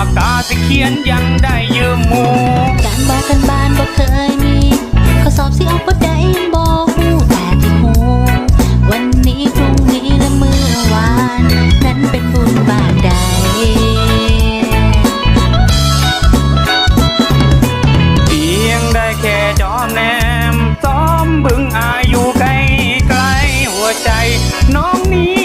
ากกาสิเขียนยังได้ยืมมูการบอกกันบ้านบอกเคยมีข้อสอบสิออกบ่ได้บอกหูแต่ที่หูวันนี้พรุ่งนี้และเมื่อวาน นั้นเป็นบุญบาปใดเพียงได้แค่จอมแนมซ้อมบึงอายุไกลไกลหัวใจ น้องนี้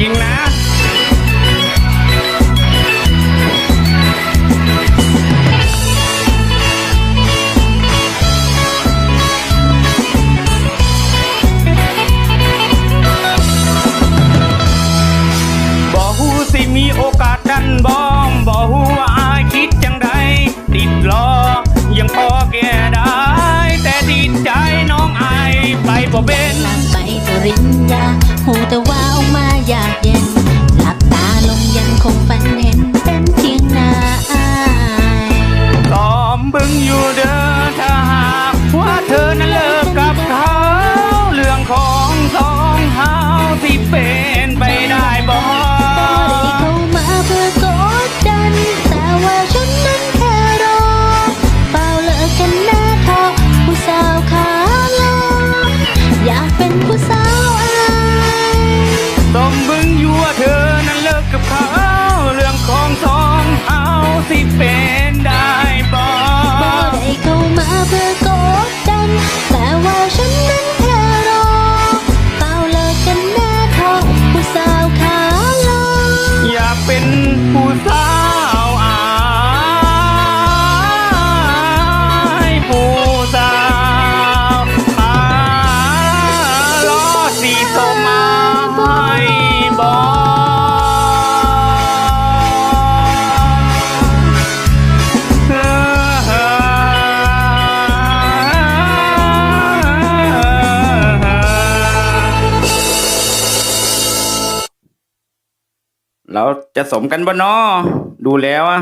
จริงนะสิมีโอกาสดันบอมบ่หูว่ายคิดจังไดติดล้อยังพอแก่ได้ แต่ติดใจน้องไอไปบ่เป็นลามไปปริญญาหูแตะ Пусть เราจะสมกันบ่นอดูแล้วอะ